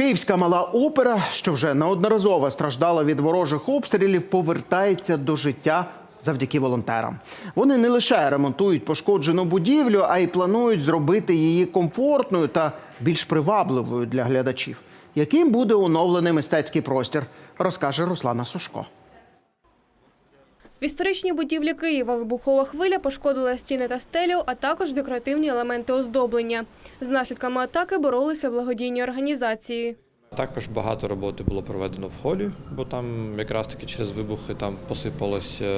Київська мала опера, що вже неодноразово страждала від ворожих обстрілів, повертається до життя завдяки волонтерам. Вони не лише ремонтують пошкоджену будівлю, а й планують зробити її комфортною та більш привабливою для глядачів. Яким буде оновлений мистецький простір, розкаже Руслана Сушко. В історичній будівлі Києва вибухова хвиля пошкодила стіни та стелю, а також декоративні елементи оздоблення. З наслідками атаки боролися благодійні організації. Також багато роботи було проведено в холі, бо там якраз таки через вибухи там посипалось е,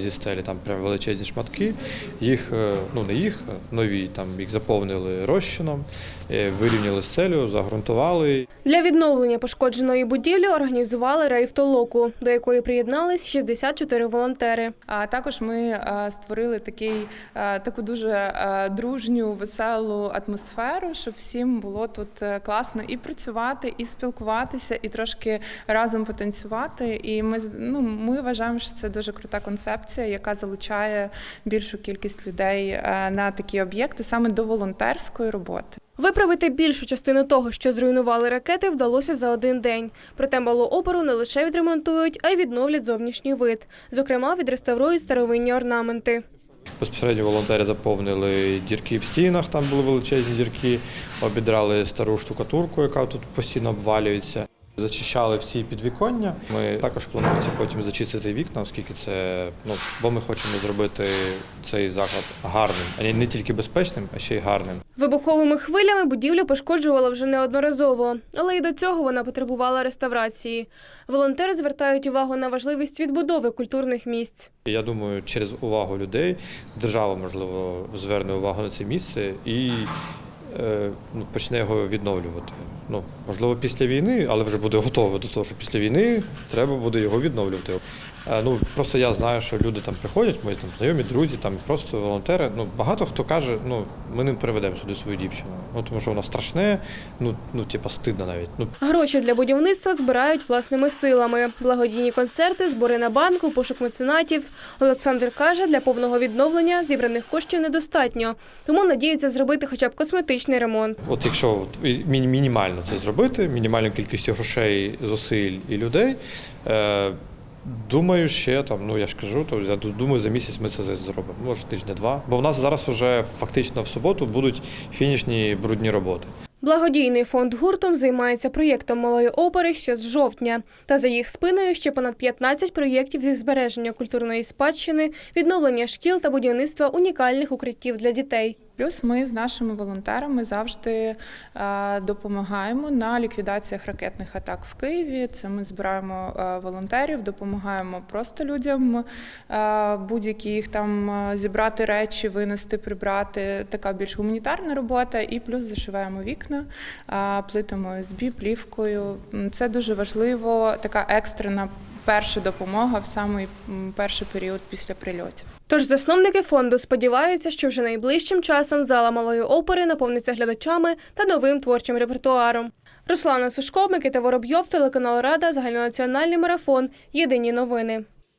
зі стелі там прям величезні шматки. Їх, е, ну не їх, нові, там їх заповнили розчином, е, вирівняли стелю, загрунтували. Для відновлення пошкодженої будівлі організували рейв толоку, до якої приєднались 64 волонтери. А також ми е, створили такий, е, таку дуже е, дружню, веселу атмосферу, щоб всім було тут е, класно і працювати, і спілкуватися, і трошки разом потанцювати. І ми ну, ми вважаємо, що це дуже крута концепція, яка залучає більшу кількість людей е, на такі об'єкти саме до волонтерської роботи. Виправити більшу частину того, що зруйнували ракети, вдалося за один день. Проте малу оперу не лише відремонтують, а й відновлять зовнішній вид. Зокрема, відреставрують старовинні орнаменти. Безпосередньо волонтери заповнили дірки в стінах, там були величезні дірки, обідрали стару штукатурку, яка тут постійно обвалюється. Зачищали всі підвіконня. Ми також плануємо потім зачистити вікна, оскільки це ну бо ми хочемо зробити цей заклад гарним, а не- не тільки безпечним, а ще й гарним. Вибуховими хвилями будівлю пошкоджувала вже неодноразово, але й до цього вона потребувала реставрації. Волонтери звертають увагу на важливість відбудови культурних місць. Я думаю, через увагу людей держава можливо зверне увагу на це місце і почне його відновлювати. Ну можливо, після війни, але вже буде готове до того, що після війни треба буде його відновлювати. Е, Ну просто я знаю, що люди там приходять, мої там знайомі, друзі, там просто волонтери. Ну багато хто каже, ну ми не приведемо сюди свою дівчину. Ну тому що вона страшне, ну ну типа стидно навіть. Ну Гроші для будівництва збирають власними силами. Благодійні концерти, збори на банку, пошук меценатів. Олександр каже, для повного відновлення зібраних коштів недостатньо, тому надіються зробити хоча б косметичний ремонт. От якщо от мі- мінімально це зробити, мінімальну кількістю грошей, зусиль і людей. Е, думаю, ще там, ну я ж кажу, то я думаю, за місяць ми це зробимо. Може тижня-два. Бо в нас зараз вже фактично в суботу будуть фінішні брудні роботи. Благодійний фонд гуртом займається проєктом малої опери ще з жовтня. Та за їх спиною ще понад 15 проєктів зі збереження культурної спадщини, відновлення шкіл та будівництва унікальних укриттів для дітей. Плюс ми з нашими волонтерами завжди е, допомагаємо на ліквідаціях ракетних атак в Києві. Це ми збираємо е, волонтерів, допомагаємо просто людям е, будь-які їх там зібрати речі, винести, прибрати. Така більш гуманітарна робота. І плюс зашиваємо вікна плитами ОСБ, плівкою. Це дуже важливо, така екстрена перша допомога в самий перший період після прильотів. Тож засновники фонду сподіваються, що вже найближчим часом зала малої опери наповниться глядачами та новим творчим репертуаром. Руслана Сушко, Микита Воробйов, телеканал Рада, загальнонаціональний марафон. Єдині новини.